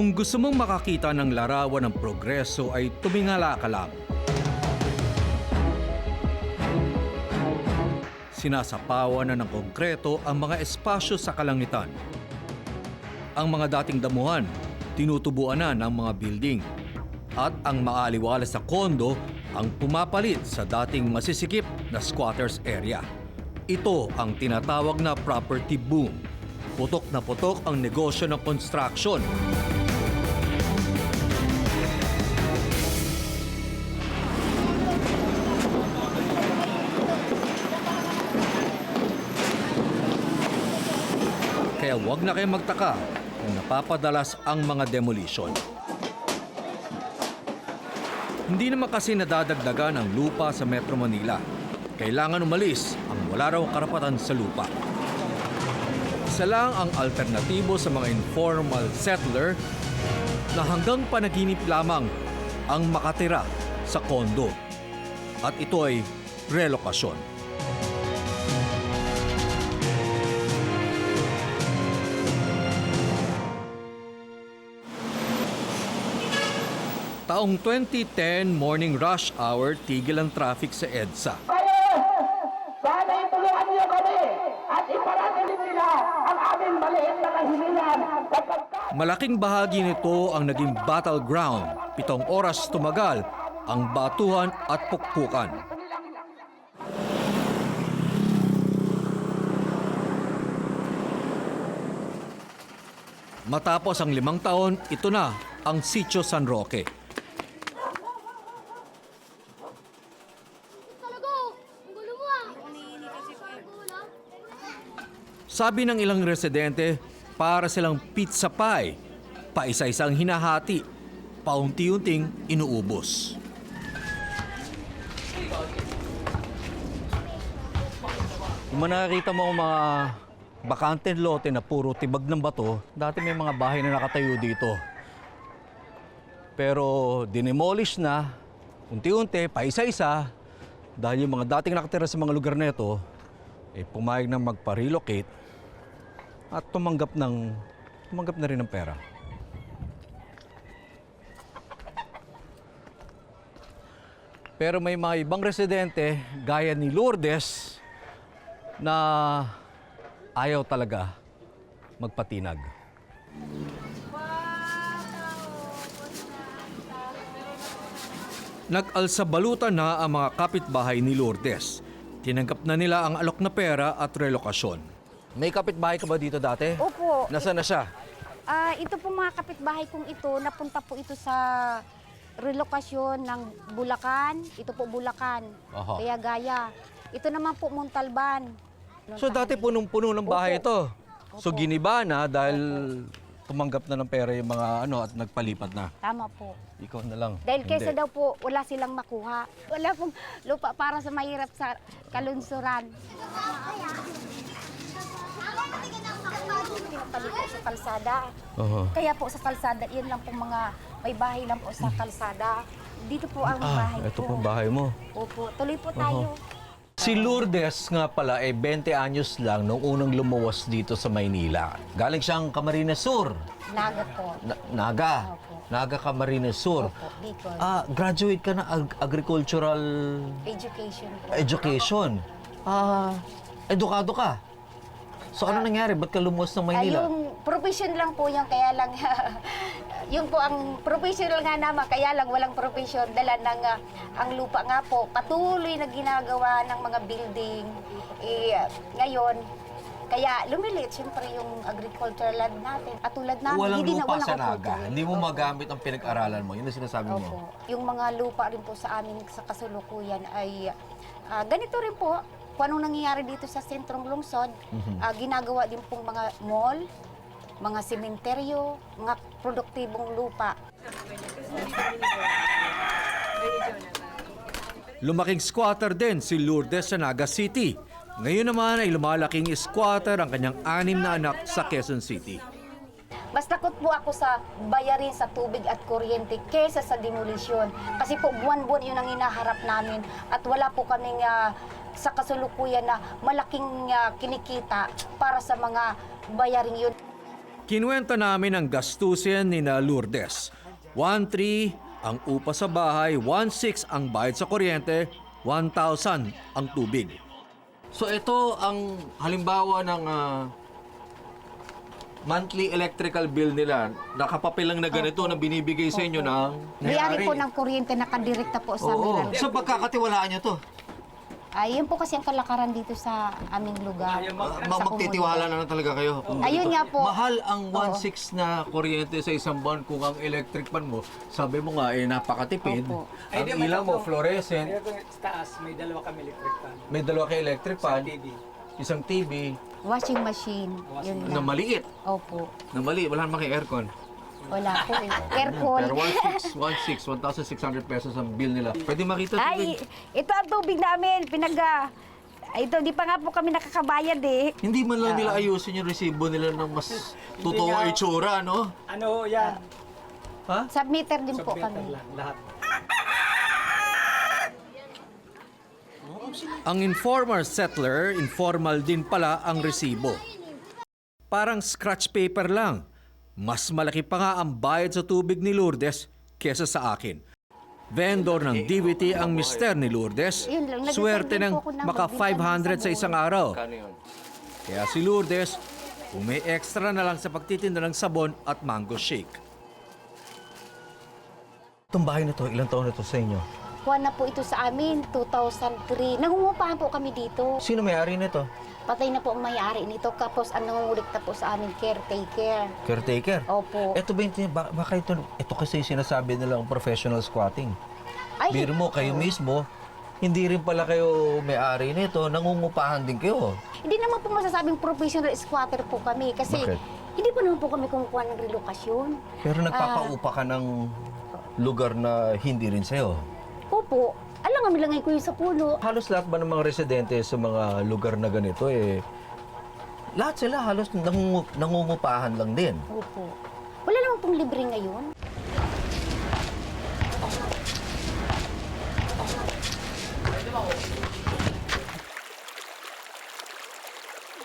Kung gusto mong makakita ng larawan ng progreso ay tumingala ka lang. Sinasapawan na ng konkreto ang mga espasyo sa kalangitan. Ang mga dating damuhan, tinutubuan na ng mga building. At ang maaliwala sa kondo ang pumapalit sa dating masisikip na squatters area. Ito ang tinatawag na property boom. Putok na putok ang negosyo ng construction. Huwag na kayong magtaka kung napapadalas ang mga demolition. Hindi naman kasi nadadagdagan ang lupa sa Metro Manila. Kailangan umalis ang wala raw karapatan sa lupa. Isa lang ang alternatibo sa mga informal settler na hanggang panaginip lamang ang makatira sa kondo. At ito ay relokasyon. Taong 2010 morning rush hour tigil ang traffic sa EDSA. Kayo, sana itulungan niyo kami at iparatinig nila ang aming maliit na kahilingan Malaking bahagi nito ang naging battleground. Pitong oras tumagal ang batuhan at pukpukan. Matapos ang limang taon, ito na ang Sitio San Roque. Talaga, ang gulo mo ah. Gulo? Sabi ng ilang residente, para silang pizza pie. Paisa-isang hinahati, paunti-unting inuubos. Kung nakakita mo mga bakante lote na puro tibag ng bato, dati may mga bahay na nakatayo dito. Pero dinemolish na, unti-unti, paisa-isa, dahil yung mga dating nakatira sa mga lugar na ito, eh, pumayag na magpa-relocate at tumanggap ng tumanggap na rin ng pera. Pero may mga ibang residente gaya ni Lourdes na ayaw talaga magpatinag. Nag-alsabalutan na ang mga kapitbahay ni Lourdes. Tinanggap na nila ang alok na pera at relokasyon. May kapitbahay ka ba dito dati? Opo. Nasaan na siya? Ah, ito po mga kapitbahay kong ito, napunta po ito sa relokasyon ng Bulacan. Ito po Bulacan. Aha. Kaya Gaya. Ito naman po Montalban. So dati punong-puno ng bahay Opo. ito. So Opo. giniba na dahil tumanggap na ng pera yung mga ano at nagpalipat na. Tama po. Ikaw na lang. Dahil Hindi. daw po wala silang makuha. Wala pong lupa para sa mahirap sa kalunsuran. Po sa kalsada. Oho. Kaya po sa kalsada, yun lang pong mga may bahay lang po sa kalsada. Dito po ang Ah, bahay ito po ang bahay mo. Opo, tuloy po tayo. Si Lourdes nga pala ay 20 anyos lang nung unang lumuwas dito sa Maynila. Galing siyang Camarines Sur. Naga po. Na- Naga. Opo. Naga Camarines Sur. Opo, Bicol. Ah, graduate ka na ag- agricultural Education po. education. Ah, edukado ka. So ano nangyari? Ba't ka lumuwas ng Ay, Maynila? yung profession lang po yung kaya lang, yung po ang professional nga naman, kaya lang walang profession, dala ng ah, ang lupa nga po, patuloy na ginagawa ng mga building. Eh, ngayon, kaya lumilit siyempre yung agricultural land natin. At tulad namin, Walang hindi na lupa walang sa Naga. agriculture. Hindi mo Opo. magamit ang pinag-aralan mo. Yun ang sinasabi mo. Opo. Yung mga lupa rin po sa amin sa kasulukuyan ay ah, ganito rin po. Kung anong nangyayari dito sa sentrong lungsod, Mhm. ah, ginagawa din pong mga mall, mga sementeryo, mga produktibong lupa. Lumaking squatter din si Lourdes sa Naga City. Ngayon naman ay lumalaking squatter ang kanyang anim na anak sa Quezon City. Mas takot po ako sa bayarin sa tubig at kuryente kesa sa demolisyon. Kasi po buwan-buwan yun ang hinaharap namin at wala po kaming ah, sa kasulukuyan na malaking ah, kinikita para sa mga bayaring yun. Kinuwenta namin ang gastusin ni na Lourdes. 1.3 ang upa sa bahay, 1.6 ang bayad sa kuryente, 1,000 ang tubig. So ito ang halimbawa ng ah, monthly electrical bill nila. Nakapapel lang na ganito na binibigay sa inyo ng Mayari po ng kuryente nakadirekta po sa amin. So pagkakatiwalaan niyo to. Ayun po kasi ang kalakaran dito sa aming lugar. Ma- sa magtitiwala na lang talaga kayo. Kung Ayun nga po. Mahal ang 1.6 na kuryente sa isang buwan kung ang electric pan mo, sabi mo nga, eh, napakatipid. Opo. Ang ilaw mo, fluorescent, Dito sa taas, may dalawa kami electric fan. may dalawa kay electric pan, TV. isang TV, Washing machine. Yun na lang. maliit. Opo. Na mali, wala naman kay aircon. Wala po eh. Aircon. Pero 1.6, 1.6, 1,600 pesos ang bill nila. Pwede makita Ay, tubig. ito ang tubig namin. Pinag... ah, ito, di pa nga po kami nakakabayad eh. Hindi man lang nila ayusin yung resibo nila ng mas totoo nga. itsura, no? Ano yan? Ha? Submitter din po Submitter kami. lang, lahat. Ang informal settler, informal din pala ang resibo. Parang scratch paper lang. Mas malaki pa nga ang bayad sa tubig ni Lourdes kesa sa akin. Vendor ng DVT ang mister ni Lourdes. Swerte ng maka magbenta ng 500 sa isang araw. Kaya si Lourdes, may extra na lang sa pagtitinda ng sabon at mango shake. Itong bahay na to, ilang taon na to sa inyo? Kuha na po ito sa amin, 2003. Nangungupahan po kami dito. Sino may-ari nito? Patay na po ang may-ari nito. Tapos ang nangungulikta po sa amin, caretaker. Caretaker? Opo. Ito ba yung, tin- ba- baka ito, ito kasi yung sinasabi nilang professional squatting. Ay, Biro mo, kayo mismo, hindi rin pala kayo may-ari nito, nangungupahan din kayo. Hindi naman po masasabing professional squatter po kami. Kasi Bakit? hindi po naman po kami kumukuha ng relokasyon. Pero nagpapaupa ka ng lugar na hindi rin sa'yo. Opo. Alam nga, milangay ko yung sa puno. Halos lahat ba ng mga residente sa mga lugar na ganito eh, lahat sila halos nangungu- nangungupahan lang din. Opo. Wala naman pong libre ngayon.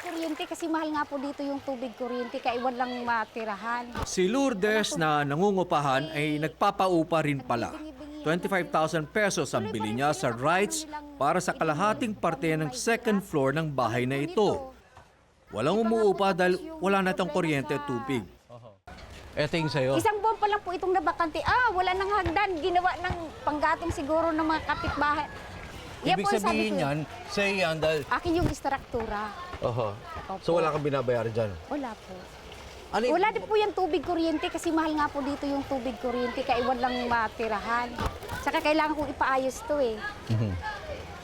Kuryente kasi mahal nga po dito yung tubig kuryente kaya iwan lang matirahan. Si Lourdes na nangungupahan ay nagpapaupa rin pala. 25,000 pesos ang bili niya sa rights para sa kalahating parte ng second floor ng bahay na ito. Walang umuupa dahil wala na itong kuryente at tubig. Ito yung sa'yo. Isang buwan pa lang po itong nabakante. Ah, wala nang hagdan. Ginawa ng panggatong siguro ng mga kapitbahay. Ibig ang sabi sabihin ko. yan, sa'yo yan dahil... Akin yung istruktura. Oho. So wala kang binabayaran dyan? Wala po. Ano yung- Wala din po yung tubig kuryente kasi mahal nga po dito yung tubig kuryente kaya iwan lang matirahan. Saka kailangan kong ipaayos to eh. Mhm.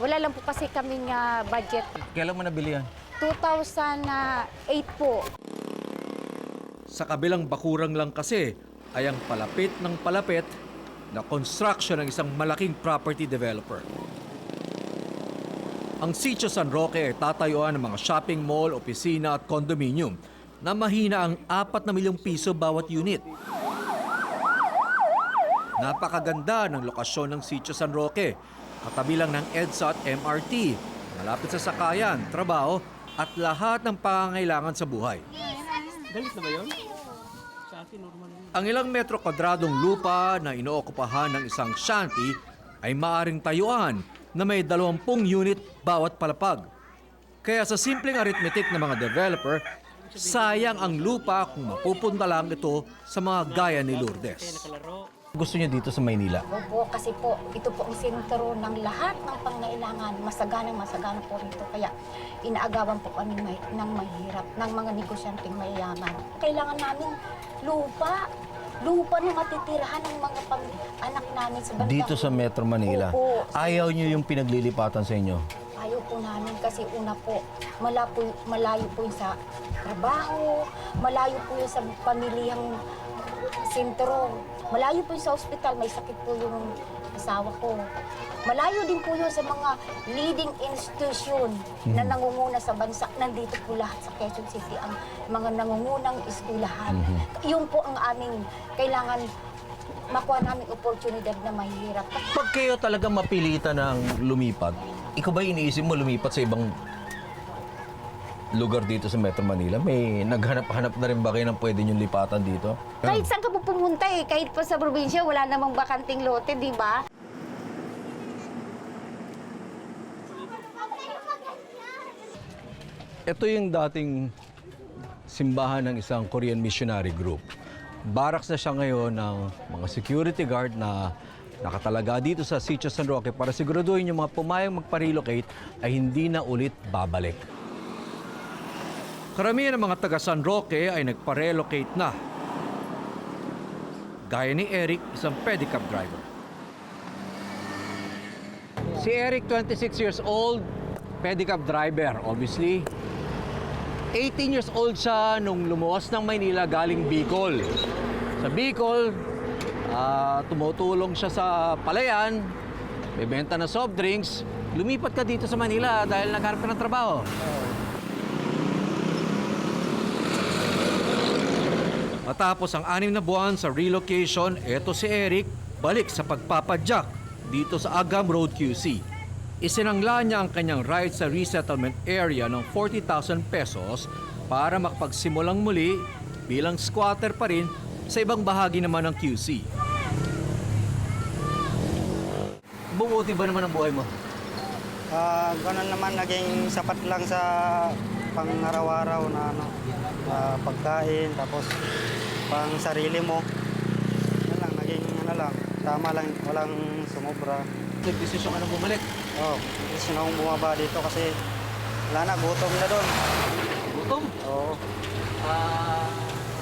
Wala lang po kasi kaming ah, budget. Kailan mo nabili yan? 2008 po. Sa kabilang bakurang lang kasi ay ang palapit ng palapit na construction ng isang malaking property developer. Ang Sitio San Roque ay tatayuan ng mga shopping mall, opisina at condominium na mahina ang 4 na milyong piso bawat unit. Napakaganda ng lokasyon ng Sitio San Roque. Katabi lang ng EDSA at MRT. Malapit sa sakayan, trabaho at lahat ng pangangailangan sa buhay. Galit na ba yun? Sa akin, normal. Ang ilang metro kwadradong lupa na inookupahan ng isang shanty ay maaring tayuan na may 20 unit bawat palapag. Kaya sa simpleng arithmetic ng mga developer, sayang ang lupa kung mapupunta lang ito sa mga gaya ni Lourdes. Gusto niyo dito sa Maynila? Opo, kasi po, ito po ang sentro ng lahat ng pangailangan. Masaganang masagana po rito. Kaya inaagawan po kami may, ng mahirap, ng mga negosyanteng mayayaman. Kailangan namin lupa. Lupa na matitirahan ng mga pam- anak namin sa bandang Dito sa Metro Manila, Opo. ayaw niyo yung pinaglilipatan sa inyo? Ayaw po namin kasi una po, malayo po, malayo po yun sa trabaho, malayo po yun sa pamilyang sentro, malayo po yun sa ospital, may sakit po yung asawa ko. Malayo din po yun sa mga leading institution na nangunguna sa bansa. Nandito po lahat sa Quezon City ang mga nangungunang eskwelahan. Yun po ang aming kailangan makuha namin oportunidad na mahirap. Pag kayo talaga mapilitan ng lumipat, ikaw ba iniisip mo lumipat sa ibang lugar dito sa Metro Manila? May naghanap-hanap na rin ba kayo ng pwede niyong lipatan dito? Kahit saan ka po pumunta eh, kahit pa sa probinsya, wala namang bakanting lote, di ba? Ito yung dating simbahan ng isang Korean missionary group. Barracks na siya ngayon ng mga security guard na nakatalaga dito sa Sitio San Roque para siguraduhin yung mga pumayang magpa-relocate ay hindi na ulit babalik. Karamihan ng mga taga San Roque ay nagpa-relocate na. Gaya ni Eric, isang pedicab driver. Si Eric, 26 years old, pedicab driver, obviously. 18 years old siya nung lumuwas ng Maynila galing Bicol. Sa Bicol, ah, tumutulong siya sa palayan, may benta ng soft drinks. Lumipat ka dito sa Manila dahil nagharap ka ng trabaho. Matapos ang anim na buwan sa relocation, eto si Eric balik sa pagpapadyak dito sa Agam Road QC. Isinangla niya ang kanyang ride sa resettlement area ng 40,000 pesos para makapagsimulang muli bilang squatter pa rin sa ibang bahagi naman ng QC. Bumuti ba naman ang buhay mo? Ah, ganun naman naging sapat lang sa pang-araw-araw na ano, ah, pagkain tapos pang sarili mo. Yan lang naging ano lang, tama lang, walang sumobra. Nagdesisyon ka na bumalik. Oh, gusto na akong bumaba dito kasi wala na, gutom na doon. Gutom. Oo, Ah,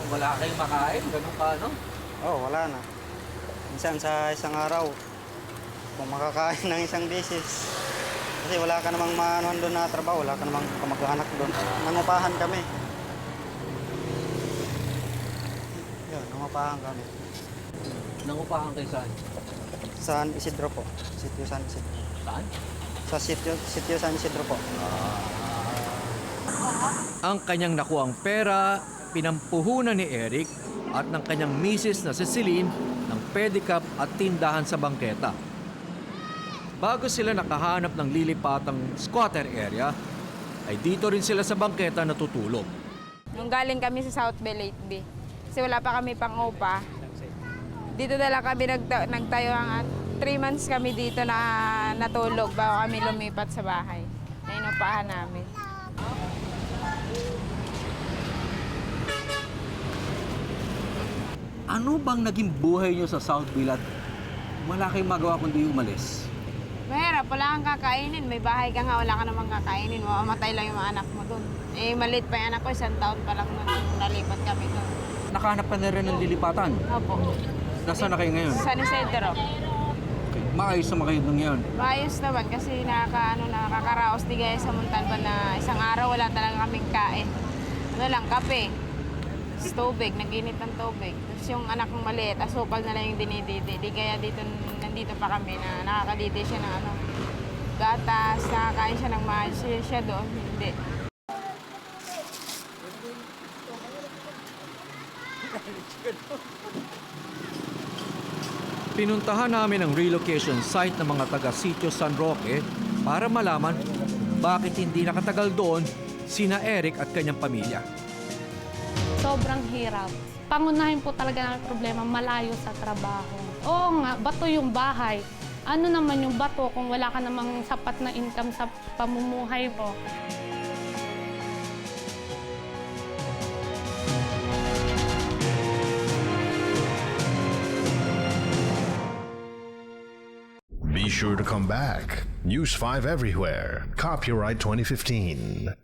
wala kayong makain, ganun ka, no? oh, wala na. Minsan sa isang araw, kung makakain ng isang beses. Kasi wala ka namang maanuhan doon na trabaho, wala ka namang kamag-anak doon. Nangupahan kami. Yun, nangupahan kami. Nangupahan kayo saan? San Isidro po. Sitio San Isidro. Saan? Sa sitio, sitio San Isidro po. Ang kanyang nakuang pera, pinampuhunan ni Eric at ng kanyang misis na si Celine ng pedicab at tindahan sa bangketa. Bago sila nakahanap ng lilipatang squatter area, ay dito rin sila sa bangketa natutulog. Nung galing kami sa South Bay Lake Bay, kasi wala pa kami pang upa, dito na lang kami nagta- nagtayo ang 3 months kami dito na natulog bago kami lumipat sa bahay. Na inupahan namin. Ano bang naging buhay nyo sa South Bilat? Wala kayong magawa kundi umalis. Mahirap, wala kang kakainin. May bahay ka nga, wala ka namang kakainin. Mamamatay lang yung mga anak mo doon. Eh, malit pa yung anak ko, isang taon pa lang nun nung nalipat kami doon. Nakahanap ka na rin ng lilipatan. Opo. Nasaan na kayo ngayon? San Isidro. Okay. Maayos naman kayo doon ngayon. Maayos naman kasi nakaka, ano, nakakaraos di gaya sa Montalban na isang araw wala talaga kaming kain. Ano lang, kape. Tapos tubig, naginit ng tubig. Tapos yung anak kong maliit, asukal na lang yung dinididi. Di kaya dito, nandito pa kami na nakakadidi siya ng ano, gatas, nakakain siya ng mahal. Siya, siya doon, hindi. Pinuntahan namin ang relocation site ng mga taga Sitio San Roque para malaman bakit hindi nakatagal doon sina Eric at kanyang pamilya. sobrang hirap. Pangunahin po talaga ng problema, malayo sa trabaho. Oo nga, bato yung bahay. Ano naman yung bato kung wala ka namang sapat na income sa pamumuhay mo? Be sure to come back. News 5 everywhere. Copyright 2015.